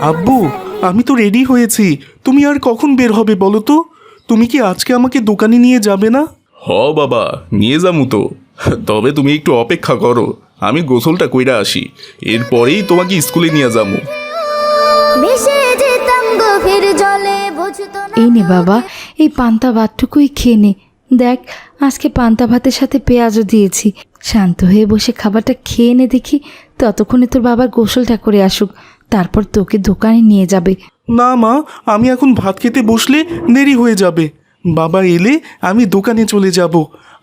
আব্বু আমি তো রেডি হয়েছি। তুমি আর কখন বের হবে বলো তো? তুমি কি আজকে আমাকে দোকানে নিয়ে যাবে না? হ বাবা নিয়ে যামু তো। তবে তুমি একটু অপেক্ষা করো। আমি গোসলটা কইরা আসি। এরপরেই তোমাকে স্কুলে নিয়ে না এই নে বাবা এই পান্তা ভাতটুকুই খেয়ে নে। দেখ আজকে পান্তা ভাতের সাথে পেঁয়াজও দিয়েছি। শান্ত হয়ে বসে খাবারটা খেয়ে নে দেখি ততক্ষণে তোর বাবার গোসলটা করে আসুক তারপর তোকে দোকানে নিয়ে যাবে। না মা আমি এখন ভাত খেতে বসলে দেরি হয়ে যাবে। বাবা এলে আমি দোকানে চলে যাব।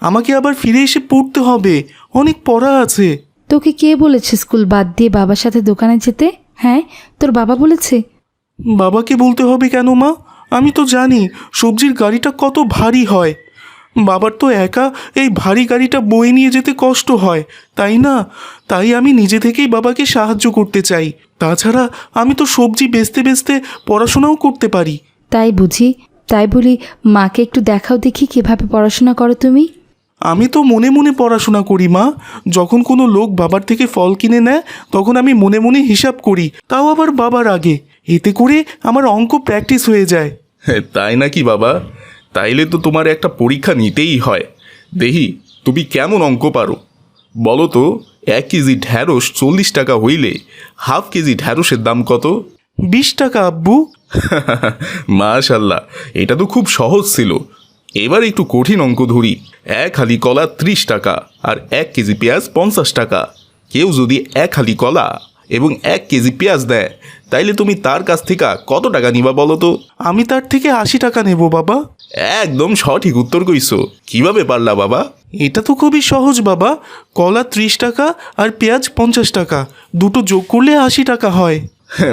আমাকে আবার ফিরে এসে পড়তে হবে। অনেক পড়া আছে। তোকে কে বলেছে স্কুল বাদ দিয়ে বাবার সাথে দোকানে যেতে? হ্যাঁ তোর বাবা বলেছে? বাবাকে বলতে হবে কেন মা? আমি তো জানি সবজির গাড়িটা কত ভারী হয়। বাবার তো একা এই ভারী গাড়িটা বয়ে নিয়ে যেতে কষ্ট হয় তাই না? তাই আমি নিজে থেকেই বাবাকে সাহায্য করতে চাই। তাছাড়া আমি তো সবজি বেচতে বেচতে পড়াশোনাও করতে পারি। তাই বুঝি। তাই বলি মাকে একটু দেখাও দেখি কীভাবে পড়াশোনা করো তুমি। আমি তো মনে মনে পড়াশোনা করি মা। যখন কোনো লোক বাবার থেকে ফল কিনে নেয় তখন আমি মনে মনে হিসাব করি। তাও আবার বাবার আগে। এতে করে আমার অঙ্ক প্র্যাকটিস হয়ে যায়। তাই নাকি বাবা? তাইলে তো তোমার একটা পরীক্ষা নিতেই হয়। দেখি তুমি কেমন অঙ্ক পারো? বলো তো এক কেজি ঢ্যাঁড়স চল্লিশ টাকা হইলে হাফ কেজি ঢ্যাঁড়সের দাম কত? বিশ টাকা আব্বু। মাশাল্লাহ এটা তো খুব সহজ ছিল। এবার একটু কঠিন অঙ্ক ধরি। এক হালি কলা ত্রিশ টাকা আর এক কেজি পেঁয়াজ পঞ্চাশ টাকা। কেউ যদি এক হালি কলা এবং এক কেজি পেঁয়াজ দেয়। তাইলে তুমি তার কাছ থেকে কত টাকা নিবা বলো তো? আমি তার থেকে আশি টাকা নেব বাবা। একদম সঠিক উত্তর কইছো। কীভাবে পারলা বাবা? এটা তো খুবই সহজ বাবা। কলা ত্রিশ টাকা আর পেঁয়াজ পঞ্চাশ টাকা। দুটো যোগ করলে আশি টাকা হয়।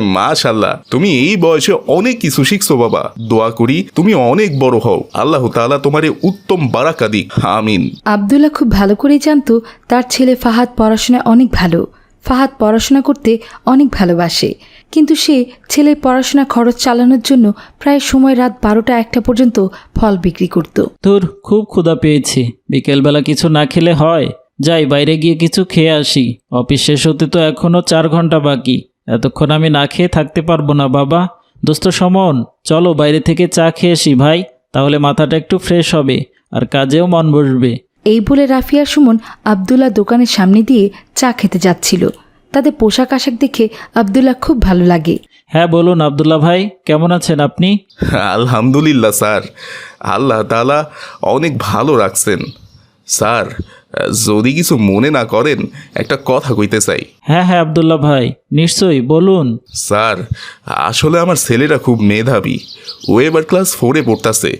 মাশাল্লাহ। তুমি এই বয়সে অনেক কিছু শিখছো বাবা। দোয়া করি তুমি অনেক বড় হও। আল্লাহ তাআলা তোমারে উত্তম বারাকা দিক। আমিন। আবদুল্লাহ খুব ভালো করেই জানতো তার ছেলে ফাহাদ পড়াশোনায় অনেক ভালো। ফাহাদ পড়াশোনা করতে অনেক ভালোবাসে। কিন্তু সে ছেলের পড়াশোনা খরচ চালানোর জন্য প্রায় সময় রাত বারোটা একটা পর্যন্ত ফল বিক্রি করত। তোর খুব ক্ষুধা পেয়েছি। বিকেলবেলা কিছু না খেলে হয়? যাই, বাইরে গিয়ে কিছু খেয়ে আসি। অফিস শেষ হতে তো এখনও চার ঘণ্টা বাকি। এতক্ষণ আমি না খেয়ে থাকতে পারব না, বাবা। দোস্ত সমন, চলো বাইরে থেকে চা খেয়ে আসি ভাই। তাহলে মাথাটা একটু ফ্রেশ হবে, আর কাজেও মন বসবে। এই বলে রাফিয়া সুমন আবদুল্লাহ দোকানের সামনে দিয়ে চা খেতে যাচ্ছিল। তাদের পোশাক আশাক দেখে আবদুল্লাহ খুব ভালো লাগে। হ্যাঁ বলুন আবদুল্লাহ ভাই কেমন আছেন আপনি? আলহামদুলিল্লাহ স্যার। আল্লাহ তালা অনেক ভালো রাখছেন। স্যার যদি কিছু মনে না করেন একটা কথা কইতে চাই। হ্যাঁ হ্যাঁ আবদুল্লাহ ভাই নিশ্চয়ই বলুন। স্যার আসলে আমার ছেলেটা খুব মেধাবী। ও এবার ক্লাস ফোরে পড়তাছে।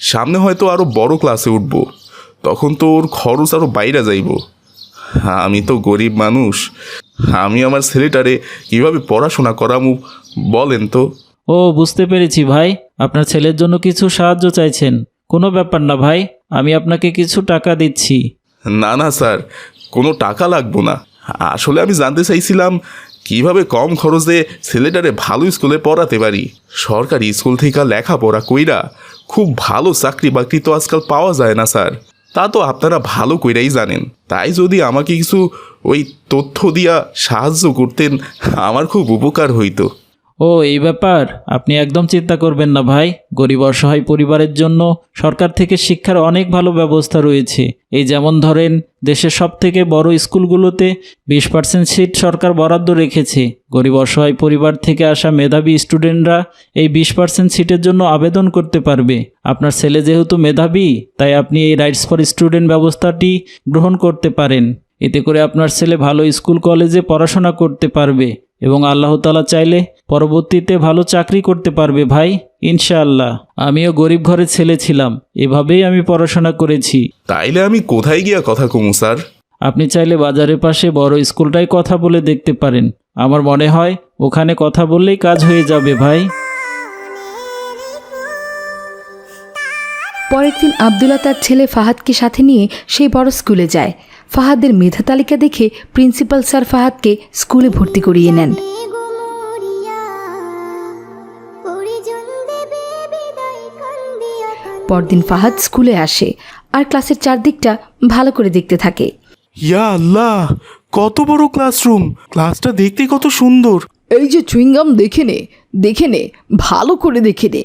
সামনে হয়তো আরও বড় ক্লাসে উঠব। তখন তো ওর খরচ আরও বাইরে যাইব। আমি তো গরিব মানুষ। আমি আমার ছেলেটারে কীভাবে পড়াশোনা করামু বলেন তো? ও বুঝতে পেরেছি ভাই। আপনার ছেলের জন্য কিছু সাহায্য চাইছেন। কোনো ব্যাপার না ভাই আমি আপনাকে কিছু টাকা দিচ্ছি। না না স্যার কোনো টাকা লাগবো না। আসলে আমি জানতে চাইছিলাম কীভাবে কম খরচে ছেলেটারে ভালো স্কুলে পড়াতে পারি? সরকারি স্কুল থেকে লেখাপড়া কইরা খুব ভালো চাকরি বাকরি তো আজকাল পাওয়া যায় না স্যার। তা তো আপনারা ভালো কইরাই জানেন। তাই যদি আমাকে কিছু ওই তথ্য দিয়া সাহায্য করতেন, আমার খুব উপকার হইতো। ও, এই ব্যাপার? আপনি একদম চিন্তা করবেন না ভাই। গরিব অসহায় পরিবারের জন্য সরকার থেকে শিক্ষার অনেক ভালো ব্যবস্থা রয়েছে। এই যেমন ধরেন, দেশের সব থেকে বড় স্কুলগুলোতে বিশ পার্সেন্ট সিট সরকার বরাদ্দ রেখেছে। গরিব অসহায় পরিবার থেকে আসা মেধাবী স্টুডেন্টরা এই বিশ পার্সেন্ট সিটের জন্য আবেদন করতে পারবে। আপনার ছেলে যেহেতু মেধাবী, তাই আপনি এই রাইটস ফর স্টুডেন্ট ব্যবস্থাটি গ্রহণ করতে পারেন। এতে করে আপনার ছেলে ভালো স্কুল কলেজে পড়াশোনা করতে পারবে এবং আল্লাহ তালা চাইলে পরবর্তীতে ভালো চাকরি করতে পারবে ভাই ইনশাআল্লাহ। আমিও গরিব ঘরের ছেলে ছিলাম এভাবেই আমি পড়াশোনা করেছি। তাইলে আমি কোথায় গিয়া কথা কমু স্যার? আপনি চাইলে বাজারের পাশে বড় স্কুলটাই কথা বলে দেখতে পারেন। আমার মনে হয় ওখানে কথা বললেই কাজ হয়ে যাবে ভাই। পরের দিন আবদুল্লাহ তার ছেলে ফাহাদকে সাথে নিয়ে সেই বড় স্কুলে যায়। ফাহাদের মেধা তালিকা দেখে প্রিন্সিপাল স্যার ফাহাদকে স্কুলে ভর্তি করিয়ে নেন। পরদিন ফাহাদ স্কুলে আসে আর ক্লাসের চারদিকটা ভালো করে দেখতে থাকে। ইয়া আল্লাহ কত বড় ক্লাসরুম। ক্লাসটা দেখতে কত সুন্দর। এই যে চুইংগাম দেখে নে দেখে নে ভালো করে দেখে নে।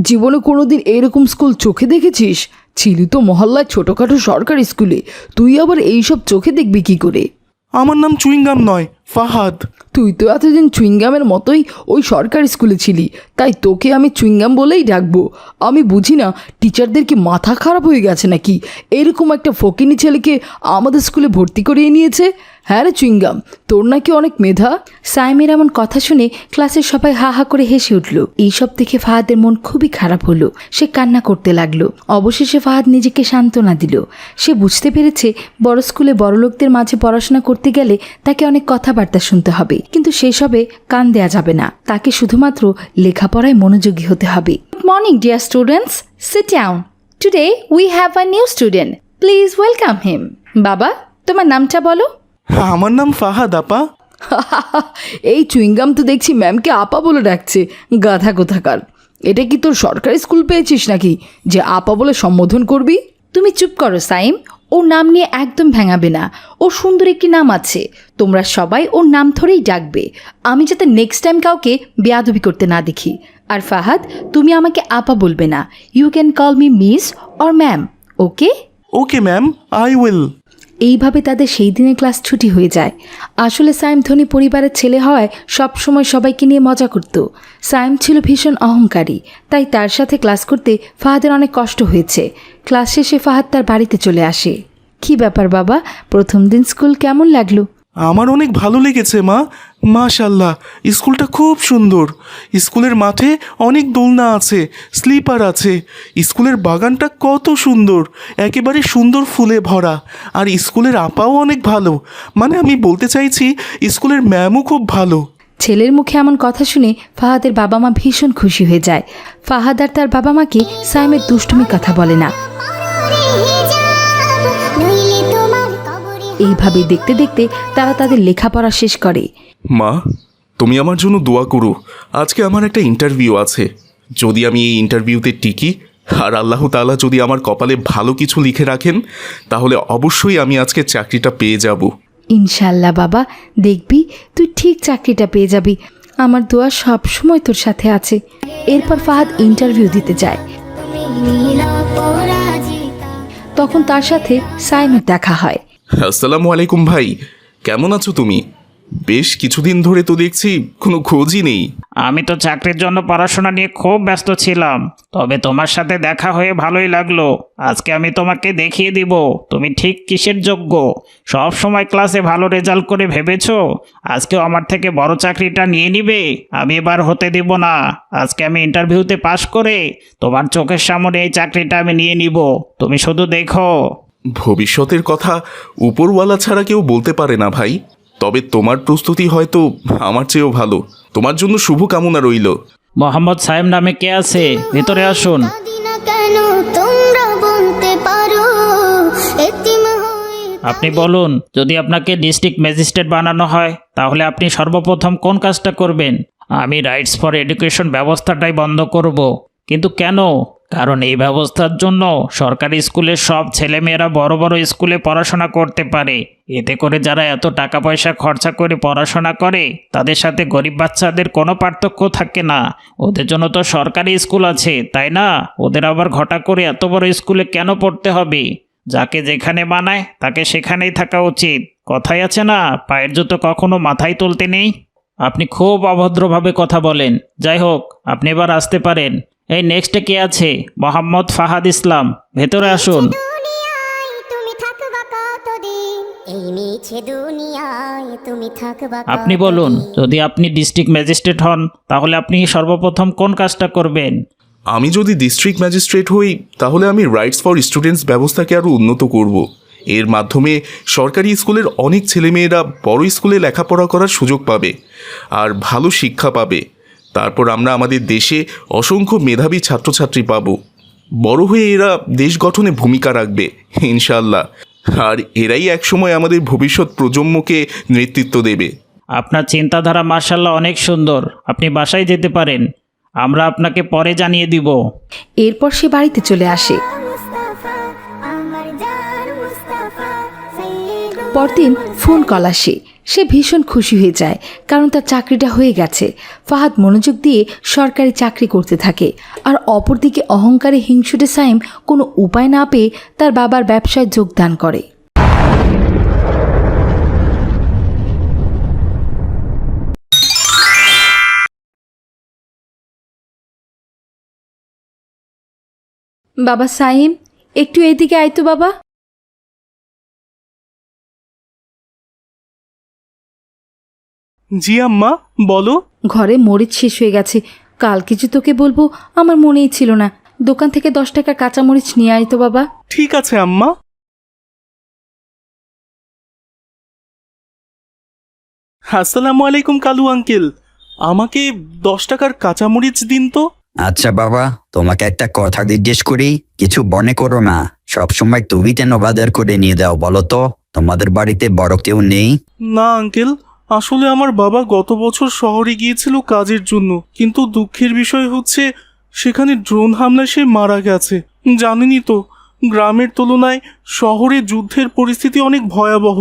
জীবনে কোনোদিন এরকম স্কুল চোখে দেখেছিস? ছিলি তো মহল্লায় ছোটোখাটো সরকারি স্কুলে তুই আবার এইসব চোখে দেখবি কি করে? আমার নাম চুইংগাম নয় ফাহাদ। তুই তো এতদিন চুইংগামের মতোই ওই সরকারি স্কুলে ছিলি, তাই তোকে আমি চুইংগাম বলেই ডাকবো। আমি বুঝি না, টিচারদের কি মাথা খারাপ হয়ে গেছে নাকি? এরকম একটা ফকিনি ছেলেকে আমাদের স্কুলে ভর্তি করিয়ে নিয়েছে? হ্যাঁ রে চুইংগাম, তোর নাকি অনেক মেধা? সাইমের এমন কথা শুনে ক্লাসের সবাই হা হা করে হেসে উঠল। এইসব দেখে ফাহাদের মন খুবই খারাপ হলো। সে কান্না করতে লাগল। অবশেষে ফাহাদ নিজেকে সান্ত্বনা দিল। সে বুঝতে পেরেছে, বড় স্কুলে বড় লোকদের মাঝে পড়াশোনা করতে গেলে তাকে অনেক কথাবার্তা শুনতে হবে। কিন্তু সেসবে কান দেয়া যাবে না। তাকে শুধুমাত্র লেখাপড়ায় মনোযোগী হতে হবে। Good morning dear students sit down today we have a new student please welcome him বাবা তোমার নামটা বলো। আমার নাম ফাহাদ আপা। এই চুইংগাম তো দেখছি ম্যামকে আপা বলে ডাকছে। গাধা কোথাকার। এটা কি তোর সরকারি স্কুল পেয়েছিস নাকি? যে আপা বলে সম্বোধন করবি? তুমি চুপ করো সাইম। ওর নাম নিয়ে একদম ভেঙাবে না। ও সুন্দর একটি নাম আছে। তোমরা সবাই ওর নাম ধরেই ডাকবে। আমি যাতে নেক্সট টাইম কাউকে বেয়াদবি করতে না দেখি। আর ফাহাদ, তুমি আমাকে আপা বলবে না। You can call me miss or ma'am okay okay ma'am I will এইভাবে তাদের সেই দিনে ক্লাস ছুটি হয়ে যায়। আসলে সায়েম ধনী পরিবারের ছেলে হওয়ায় সবসময় সবাইকে নিয়ে মজা করত। সায়েম ছিল ভীষণ অহংকারী, তাই তার সাথে ক্লাস করতে ফাহাদের অনেক কষ্ট হয়েছে। ক্লাস শেষে ফাহাদ তার বাড়িতে চলে আসে। কি ব্যাপার বাবা? প্রথম দিন স্কুল কেমন লাগল? আমার অনেক ভালো লেগেছে, মা। মাশাল্লাহ স্কুলটা খুব সুন্দর। স্কুলের মাঠে অনেক দোলনা আছে, স্লিপার আছে। স্কুলের বাগানটা কত সুন্দর, একেবারে সুন্দর ফুলে ভরা। আর স্কুলের আপাও অনেক ভালো। মানে আমি বলতে চাইছি, স্কুলের ম্যামও খুব ভালো। ছেলের মুখে এমন কথা শুনে ফাহাদের বাবা মা ভীষণ খুশি হয়ে যায়। ফাহাদ আর তার বাবা মাকে সাইমের দুষ্টুমি কথা বলে না। এইভাবে দেখতে দেখতে তারা তাদের লেখাপড়া শেষ করে। মা তুমি আমার জন্য দোয়া করো। আজকে আমার একটা ইন্টারভিউ আছে। যদি আমি এই ইন্টারভিউতে টিকি আর আল্লাহ তাআলা যদি আমার কপালে ভালো কিছু লিখে রাখেন তাহলে অবশ্যই আমি আজকে চাকরিটা পেয়ে যাব। ইনশাল্লাহ বাবা দেখবি তুই ঠিক চাকরিটা পেয়ে যাবি। আমার দোয়া সব সময় তোর সাথে আছে। এরপর ফাহাদ ইন্টারভিউ দিতে যায়। তখন তার সাথে সাইমের দেখা হয়। আসসালামু আলাইকুম ভাই, কেমন আছো তুমি? বেশ কিছুদিন ধরে তো দেখছি কোনো খোঁজই নেই। আমি তো চাকরির জন্য পড়াশোনা নিয়ে খুব ব্যস্ত ছিলাম, তবে তোমার সাথে দেখা হয়ে ভালোই লাগল। আজকে আমি তোমাকে দেখিয়ে দিব, তুমি ঠিক কিসের যোগ্য? সব সময় ক্লাসে ভালো রেজাল্ট করে ভেবেছো? আজকেও আমার থেকে বড় চাকরিটা নিয়ে নিবে? আমি এবার হতে দিব না। আজকে আমি ইন্টারভিউতে পাশ করে তোমার চোখের সামনে এই চাকরিটা আমি নিয়ে নিব। তুমি শুধু দেখো। ভবিষ্যতের কথা উপরওয়ালা ছাড়া কেউ বলতে পারে না ভাই। তবে তোমার প্রস্তুতি হয়তো আমার চেয়েও ভালো। তোমার জন্য শুভ কামনা রইল। মোহাম্মদ সাহেব নামে কে আছে? ভেতরে আসুন। আপনি বলুন, যদি আপনাকে ডিস্ট্রিক্ট ম্যাজিস্ট্রেট বানানো হয়, তাহলে আপনি সর্বপ্রথম কোন কাজটা করবেন? আমি রাইটস ফর এডুকেশন ব্যবস্থাটাই বন্ধ করব। কিন্তু কেন? কারণ এই ব্যবস্থার জন্য সরকারি স্কুলের সব ছেলেমেয়েরা বড় বড় স্কুলে পড়াশোনা করতে পারে। এতে করে যারা এত টাকা পয়সা খরচা করে পড়াশোনা করে, তাদের সাথে গরিব বাচ্চাদের কোনো পার্থক্য থাকে না। ওদের জন্য তো সরকারি স্কুল আছে, তাই না? ওদের আবার ঘটা করে এত বড় স্কুলে কেন পড়তে হবে? যাকে যেখানে মানায়, তাকে সেখানেই থাকা উচিত। কথাই আছে না, পায়ের জুতো কখনো মাথায় তুলতে নেই? আপনি খুব অভদ্রভাবে কথা বলেন। যাই হোক, আপনি এবার আসতে পারেন। এই নেক্সটে কে আছে? মোহাম্মদ ফাহাদ ইসলাম। ভেতরে আসুন। আপনি বলুন যদি আপনি ডিস্ট্রিক্ট ম্যাজিস্ট্রেট হন তাহলে আপনি সর্বপ্রথম কোন কাজটা করবেন? আমি যদি ডিস্ট্রিক্ট ম্যাজিস্ট্রেট হই তাহলে আমি রাইটস ফর স্টুডেন্টস ব্যবস্থাকে আরও উন্নত করব। এর মাধ্যমে সরকারি স্কুলের অনেক ছেলেমেয়েরা বড় স্কুলে লেখাপড়া করার সুযোগ পাবে আর ভালো শিক্ষা পাবে। তারপর আমরা আমাদের দেশে অসংখ্য মেধাবী ছাত্রছাত্রী পাব। বড় হয়ে এরা দেশ গঠনে ভূমিকা রাখবে ইনশাল্লাহ আর এরাই একসময় আমাদের ভবিষ্যৎ প্রজন্মকে নেতৃত্ব দেবে। আপনার চিন্তাধারা মার্শাল্লাহ অনেক সুন্দর। আপনি বাসায় যেতে পারেন। আমরা আপনাকে পরে জানিয়ে দিব। এরপর সে বাড়িতে চলে আসে। পরদিন ফোন কল আসে। সে ভীষণ খুশি হয়ে যায়, কারণ তার চাকরিটা হয়ে গেছে। ফাহাদ মনোযোগ দিয়ে সরকারি চাকরি করতে থাকে। আর অপরদিকে অহংকারে হিংসুটে সাইম কোনো উপায় না পেয়ে তার বাবার ব্যবসায় যোগদান করে। বাবা সাইম, একটু এদিকে আয় তো বাবা। জি আম্মা বলো। ঘরে মরিচ শেষ হয়ে গেছে। কাল কিছু তোকে বলব আমার মনেই ছিল না। দোকান থেকে দশ টাকা কাঁচা মরিচ নিয়ে আয় তো বাবা। ঠিক আছে আম্মা। আসসালামু আলাইকুম কালু আঙ্কেল। আমাকে দশ টাকার কাঁচামরিচ দিন তো। আচ্ছা বাবা তোমাকে একটা কথা জিজ্ঞেস করি কিছু মনে করো না। সবসময় তুমি কেন বাজার করে নিয়ে দাও বলো তো? তোমাদের বাড়িতে বড় কেউ নেই? না আঙ্কেল আসলে আমার বাবা গত বছর শহরে গিয়েছিল কাজের জন্য, কিন্তু দুঃখের বিষয় হচ্ছে সেখানে ড্রোন হামলায় সে মারা গেছে। জানেনই তো, গ্রামের তুলনায় শহরে যুদ্ধের পরিস্থিতি অনেক ভয়াবহ।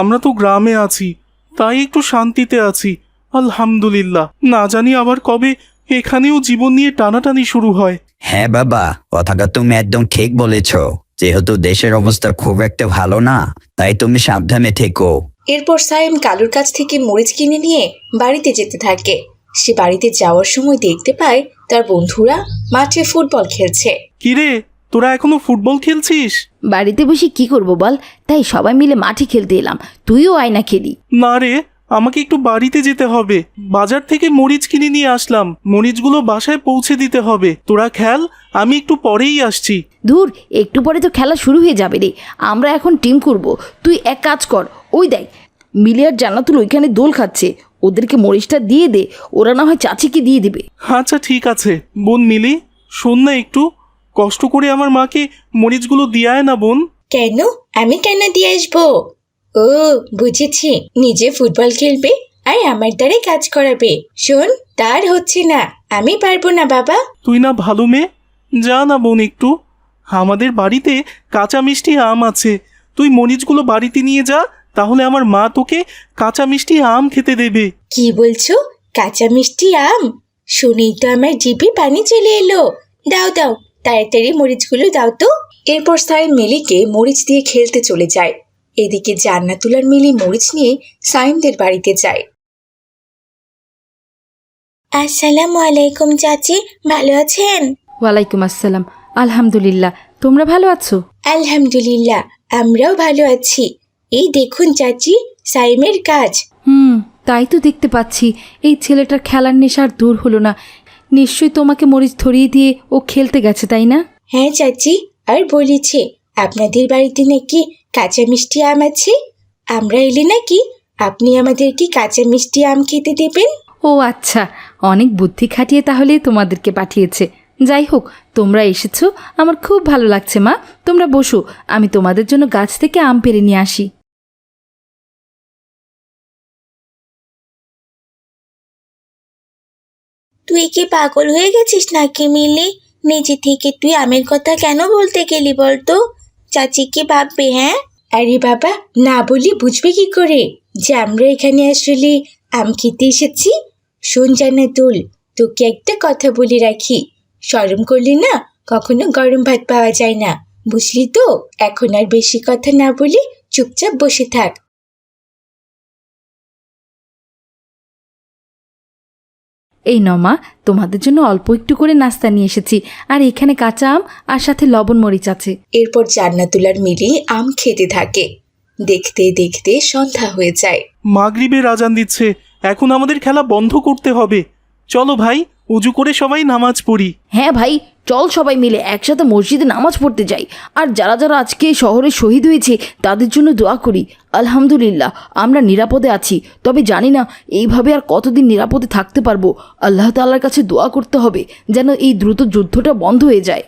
আমরা তো গ্রামে আছি, তাই একটু শান্তিতে আছি, আলহামদুলিল্লাহ। না জানি আবার কবে এখানেও জীবন নিয়ে টানাটানি শুরু হয়। হ্যাঁ বাবা, কথাটা তুমি একদম ঠিক বলেছ। যেহেতু দেশের অবস্থা খুব একটা ভালো না তাই তুমি সাবধানে থেকো। এরপর সাইম কালুর কাছ থেকে মরিচ কিনে নিয়ে বাড়িতে যেতে থাকে। সে বাড়িতে যাওয়ার সময় দেখতে পায় তার বন্ধুরা মাঠে ফুটবল খেলছে। কিরে তোরা এখনও ফুটবল খেলছিস? বাড়িতে বসে কি করব বল? তাই সবাই মিলে মাঠে খেলতে এলাম। তুইও আয়না খেলি। না রে আমাকে একটু বাড়িতে যেতে হবে। বাজার থেকে মরিচ কিনে নিয়ে আসলাম। মরিচগুলো বাসায় পৌঁছে দিতে হবে। তোরা খেল আমি একটু পরেই আসছি। ধুর একটু পরে তো খেলা শুরু হয়ে যাবে রে। আমরা এখন টিম করব। তুই এক কাজ কর। ওই দেখ মিলিয়ার জান্নাতুল ওইখানে দোল খাচ্ছে। ওদেরকে মরিচটা দিয়ে দে। ওরা না হয় চাচিকে দিয়ে দেবে। আচ্ছা ঠিক আছে। বোন মিলি শোন না একটু। কষ্ট করে আমার মাকে মরিচগুলো দিয়ায় না বোন। কেন? আমি কেন দিয়ে আসব? ও বুঝেছি। নিজে ফুটবল খেলবে আর আমার দ্বারে কাজ করাবে। শোন তার হচ্ছে না। আমি পারব না বাবা। তুই না ভালো মেয়ে? যা না বোন একটু। আমাদের বাড়িতে কাঁচা মিষ্টি আম আছে। তুই মরিচগুলো বাড়িতে নিয়ে যা তাহলে আমার মা তোকে কাঁচা মিষ্টি আম খেতে দেবে। কি বলছো? কাঁচা মিষ্টি আম? শুনেই তো আমার জিভে পানি চলে এলো। দাও দাও তাড়াতাড়ি মরিচগুলো দাও তো। এরপর সাইম মিলিকে মরিচ দিয়ে খেলতে চলে যায়। এদিকে জান্নাতুলার মিলি মরিচ নিয়ে সাইমদের বাড়িতে যায়। আসসালামু আলাইকুম চাচি ভালো আছেন? ওয়ালাইকুম আসসালাম। আলহামদুলিল্লাহ। তোমরা ভালো আছো? আলহামদুলিল্লাহ আমরাও ভালো আছি। এই দেখুন চাচি সাইমের কাজ। হুম তাই তো দেখতে পাচ্ছি। এই ছেলেটার খেলার নেশা আর দূর হলো না। নিশ্চয়ই তোমাকে মরিচ ধরিয়ে দিয়ে ও খেলতে গেছে তাই না? হ্যাঁ চাচি আর বলেছে আপনাদের বাড়িতে নাকি কাঁচা মিষ্টি আম আছে? আমরা এলে নাকি? আপনি আমাদেরকে কাঁচা মিষ্টি আম খেতে দেবেন? ও আচ্ছা অনেক বুদ্ধি খাটিয়ে তাহলে তোমাদেরকে পাঠিয়েছে। যাই হোক তোমরা এসেছ আমার খুব ভালো লাগছে মা। তোমরা বসো আমি তোমাদের জন্য গাছ থেকে আম পেরে নিয়ে আসি। তুই কি পাগল হয়ে গেছিস নাকি মিলি? নিজে থেকে তুই আমের কথা কেন বলতে গেলি বলতো? চাচি কি ভাববে হ্যাঁ? আরে বাবা, না বলি বুঝবে কি করে? যে আমরা এখানে আসলে আম খেতে এসেছি? শোন জানা দোল তোকে একটা কথা বলে রাখি। সরম করলি না কখনো গরম ভাত পাওয়া যায় না, বুঝলি তো? এখন আর বেশি কথা না বলি চুপচাপ বসে থাক। এই নমা তোমাদের জন্য অল্প একটু করে নাস্তা নিয়ে এসেছি। আর এখানে কাঁচা আম আর সাথে লবণ মরিচ আছে। এরপর জান্নাতুলার মিলি আম খেতে থাকে। দেখতে দেখতে সন্ধ্যা হয়ে যায়। মাগরিবের আজান দিচ্ছে এখন আমাদের খেলা বন্ধ করতে হবে। চলো ভাই উজু করে সবাই নামাজ পড়ি। হ্যাঁ ভাই, চল সবাই মিলে একসাথে মসজিদে নামাজ পড়তে যাই। আর যারা যারা আজকে শহরে শহীদ হয়েছে, তাদের জন্য দোয়া করি। আলহামদুলিল্লাহ, আমরা নিরাপদে আছি। তবে জানি না, এইভাবে আর কতদিন নিরাপদে থাকতে পারব। আল্লাহ তাল্লার কাছে দোয়া করতে হবে, যেন এই দ্রুত যুদ্ধটা বন্ধ হয়ে যায়।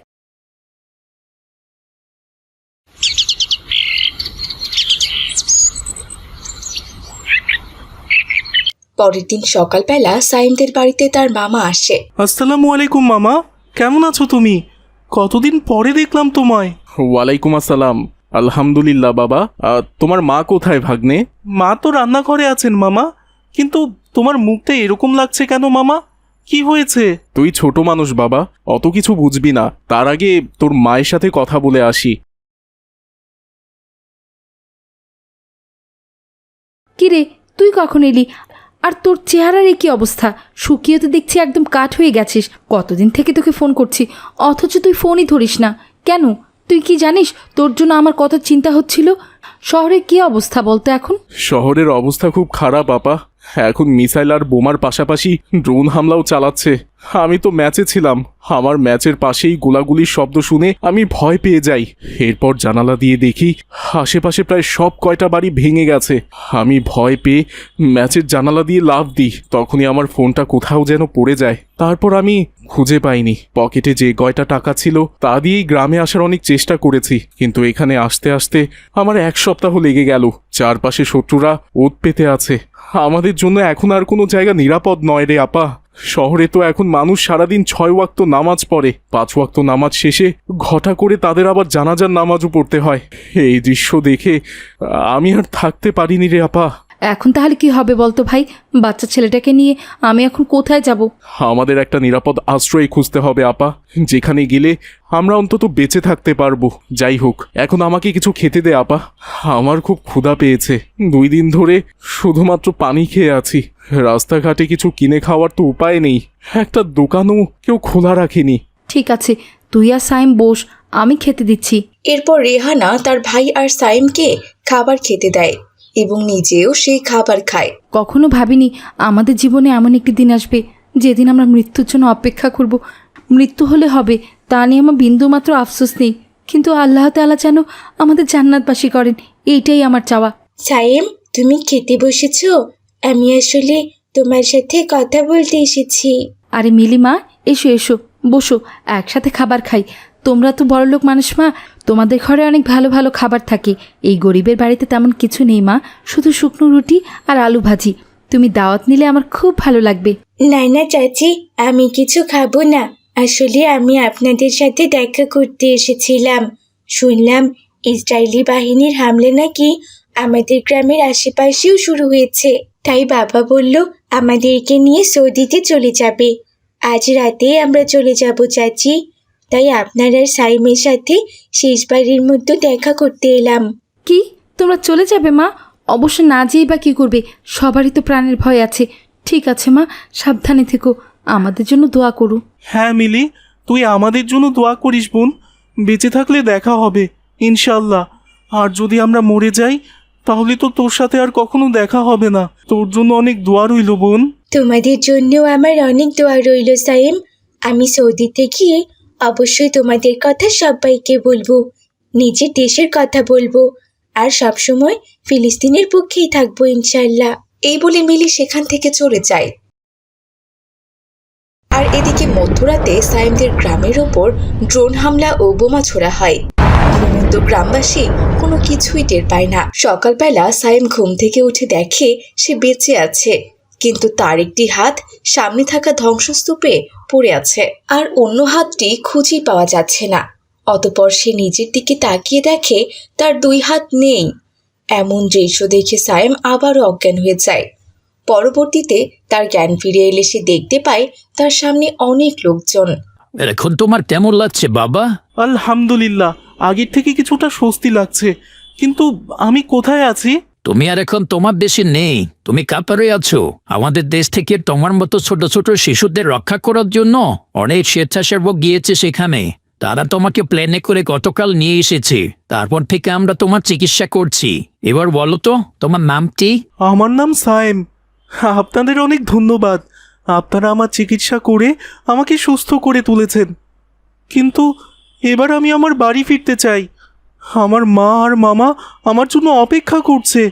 পরের দিন সকালবেলা সাইমদের বাড়িতে তার মামা আসে। আসসালামু আলাইকুম মামা। কেমন আছো তুমি? কতদিন পরে দেখলাম তোমায়। ওয়ালাইকুম আসসালাম। আলহামদুলিল্লাহ বাবা। আহ, তোমার মা কোথায় ভাগ্নে? মা তো রান্নাঘরে আছেন মামা। কিন্তু তোমার মুখটা এরকম লাগছে কেন মামা? কি হয়েছে? তুই ছোট মানুষ বাবা। অত কিছু বুঝবি না। তার আগে তোর মায়ের সাথে কথা বলে আসি। কিরে তুই কখন এলি? আর তোর চেহারার একই অবস্থা? শুকিয়ে তো দেখছি একদম কাঠ হয়ে গেছিস। কতদিন থেকে তোকে ফোন করছি? অথচ তুই ফোনই ধরিস না। কেন? তুই কি জানিস তোর জন্য আমার কত চিন্তা হচ্ছিল? শহরে কি অবস্থা বলতো এখন? শহরের অবস্থা খুব খারাপ, আপা। এখন মিসাইল আর বোমার পাশাপাশি ড্রোন হামলাও চালাচ্ছে। আমি তো ম্যাচে ছিলাম। আমার ম্যাচের পাশেই গোলাগুলির শব্দ শুনে আমি ভয় পেয়ে যাই। এরপর জানালা দিয়ে দেখি আশেপাশে প্রায় সব কয়টা বাড়ি ভেঙে গেছে। আমি ভয় পেয়ে ম্যাচের জানালা দিয়ে লাভ দিই। তখনই আমার ফোনটা কোথাও যেন পড়ে যায়। তারপর আমি খুঁজে পাইনি। পকেটে যে কয়টা টাকা ছিল, তা দিয়েই গ্রামে আসার অনেক চেষ্টা করেছি। কিন্তু এখানে আসতে আসতে আমার এক সপ্তাহ লেগে গেল। চারপাশে শত্রুরা ওত পেতে আছে। আমাদের জন্য এখন আর কোনো জায়গা নিরাপদ নয় রে আপা। শহরে তো এখন মানুষ সারাদিন ছয় ওয়াক্ত নামাজ পড়ে। পাঁচ ওয়াক্ত নামাজ শেষে ঘটা করে তাদের আবার জানাজার নামাজও পড়তে হয়। এই দৃশ্য দেখে আমি আর থাকতে পারিনি রে আপা। এখন তাহলে কি হবে বলতো ভাই? বাচ্চা ছেলেটাকে নিয়ে আমি এখন কোথায় যাব? আমাদের একটা নিরাপদ আশ্রয় খুঁজতে হবে আপা। যেখানে গেলে আমরা অন্তত বেঁচে থাকতে পারব। যাই হোক এখন আমাকে কিছু খেতে দে আপা। আমার খুব ক্ষুধা পেয়েছে। দুই দিন ধরে শুধুমাত্র পানি খেয়ে আছি। রাস্তাঘাটে কিছু কিনে খাওয়ার তো উপায় নেই। একটা দোকানও কেউ খোলা রাখেনি। ঠিক আছে তুই আর সাইম বস আমি খেতে দিচ্ছি। এরপর রেহানা তার ভাই আর সাইমকে খাবার খেতে দেয়। এবং নিজেও সেই খাবার খায়। কখনো ভাবিনি আমাদের জীবনে এমন একটি দিন আসবে যেদিন আমরা মৃত্যুর জন্য অপেক্ষা করব। মৃত্যু হলে হবে তা নিয়ে আমার বিন্দুমাত্র আফসোস নেই। কিন্তু আল্লাহ তাআলা যেন আমাদের জান্নাতবাসী করেন এইটাই আমার চাওয়া। সাইম তুমি খেতে বসেছো? আমি আসলে তোমার সাথে কথা বলতে এসেছি। আরে মিলি মা এসো এসো বসো একসাথে খাবার খাই। তোমরা তো বড়লোক মানুষ মা তোমাদের ঘরে অনেক ভালো ভালো খাবার থাকে। এই গরিবের বাড়িতে তেমন কিছু নেই, মা। শুধু শুকনো রুটি আর আলু ভাজি। তুমি দাওয়াত নিলে আমার খুব ভালো লাগবে। না না চাচি, আমি কিছু খাব না। আসলে আমি আপনাদের সাথে দেখা করতে এসেছিলাম। শুনলাম ইসরায়েলি বাহিনীর হামলে নাকি আমাদের গ্রামের আশেপাশেও শুরু হয়েছে। তাই বাবা বলল, আমাদেরকে নিয়ে সৌদিতে চলে যাবে। আজ রাতে আমরা চলে যাব, চাচি। তাই আপনার আর সাইমের সাথে শেষবারের মতো দেখা করতে এলাম। কি? তোমরা চলে যাবে মা? অবশ্য না যেয়েই বা কী করবে সবারই তো প্রাণের ভয় আছে। ঠিক আছে মা সাবধানে থেকো আমাদের জন্য দোয়া করু। হ্যাঁ মিলি তুই আমাদের জন্য দোয়া করিস বোন। বেঁচে থাকলে দেখা হবে ইনশাল্লাহ আর যদি আমরা মরে যাই তাহলে তো তোর সাথে আর কখনো দেখা হবে না। তোর জন্য অনেক দোয়া রইল বোন। তোমাদের জন্যও আমার অনেক দোয়া রইল সাইম। আমি সৌদিতে গিয়ে অবশ্যই তোমাদের কথা সবাইকে বলব। নিজের দেশের কথা বলব। আর সবসময় ফিলিস্তিনের পক্ষেই থাকব ইনশাল্লাহ এই বলে মিলি সেখান থেকে চলে যায়। আর এদিকে মধ্যরাতে সাইমদের গ্রামের ওপর ড্রোন হামলা ও বোমা ছোড়া হয়। ঘুমন্ত গ্রামবাসী কোনো কিছুই টের পায় না। সকালবেলা সাইম ঘুম থেকে উঠে দেখে সে বেঁচে আছে। কিন্তু তার একটি হাত সামনে থাকা ধ্বংসস্তূপে পড়ে আছে। আর অন্য হাতটি খুঁজেই পাওয়া যাচ্ছে না। অতপর সে নিজের দিকে তাকিয়ে দেখে তার দুই হাত নেই। এমন দৃশ্য দেখে সায়েম আবারও অজ্ঞান হয়ে যায়। পরবর্তীতে তার জ্ঞান ফিরে এলে সে দেখতে পায় তার সামনে অনেক লোকজন। এখন তোমার কেমন লাগছে বাবা? আলহামদুলিল্লাহ। আগের থেকে কিছুটা স্বস্তি লাগছে। কিন্তু আমি কোথায় আছি? তুমি আর এখন তোমার দেশে নেই। তুমি কাতারে আছো। আমাদের দেশ থেকে তোমার মতো ছোট ছোট শিশুদের রক্ষা করার জন্য অনেক স্বেচ্ছাসেবক গিয়েছে সেখানে। তারা তোমাকে প্লেনে করে গতকাল নিয়ে এসেছে। তারপর থেকে আমরা তোমার চিকিৎসা করছি। এবার বলো তো, তোমার নামটি আমার নাম সায়েম। আপনাদের অনেক ধন্যবাদ। আপনারা আমার চিকিৎসা করে আমাকে সুস্থ করে তুলেছেন। কিন্তু এবার আমি আমার বাড়ি ফিরতে চাই। আমার মা আর মামা আমার জন্য অপেক্ষা করছে।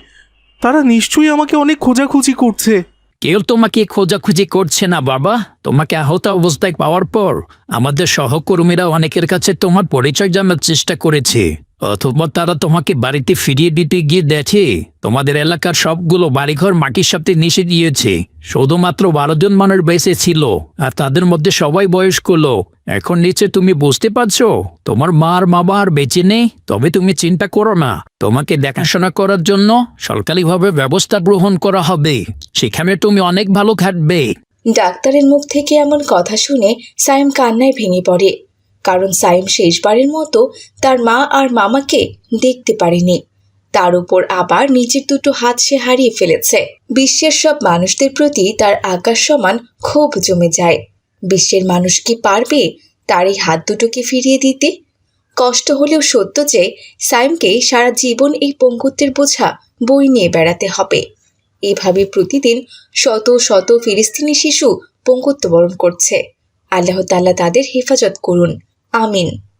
তারা নিশ্চয়ই আমাকে অনেক খোঁজাখুঁজি করছে। কেউ তোমাকে খোঁজাখুঁজি করছে না, বাবা। তোমাকে আহত অবস্থায় পাওয়ার পর আমাদের সহকর্মীরা অনেকের কাছে তোমার পরিচয় জানার চেষ্টা করেছে। অথবা তারা তোমাকে বাড়িতে ফিরিয়ে দিতে গিয়ে দেখে তোমাদের এলাকার সবগুলো বাড়িঘর মাটির সাথে মিশে দিয়েছে। শুধুমাত্র বারো জন মানুষ বেঁচে ছিল, আর তাদের মধ্যে সবাই বয়স্ক লোক। এখন নিচে তুমি বুঝতে পারছ, তোমার মা আর বাবা আর বেঁচে নেই, তবে তুমি চিন্তা করো না। তোমাকে দেখাশোনা করার জন্য সরকারিভাবে ব্যবস্থা গ্রহণ করা হবে। সেখানে তুমি অনেক ভালো খাটবে। ডাক্তারের মুখ থেকে এমন কথা শুনে সাইম কান্নায় ভেঙে পড়ে। কারণ সাইম শেষবারের মতো তার মা আর মামাকে দেখতে পারেনি। তার উপর আবার নিজের দুটো হাত সে হারিয়ে ফেলেছে। বিশ্বের সব মানুষদের প্রতি তার আকাশ সমান ক্ষোভ জমে যায়। বিশ্বের মানুষ কি পারবে তার এই হাত দুটোকে ফিরিয়ে দিতে? কষ্ট হলেও সত্য যে সাইমকে সারা জীবন এই পঙ্গুত্বের বোঝা বই নিয়ে বেড়াতে হবে। এভাবে প্রতিদিন শত শত ফিলিস্তিনি শিশু পঙ্গুত্ব বরণ করছে। আল্লাহ তাল্লাহ তাদের হেফাজত করুন। আমিন।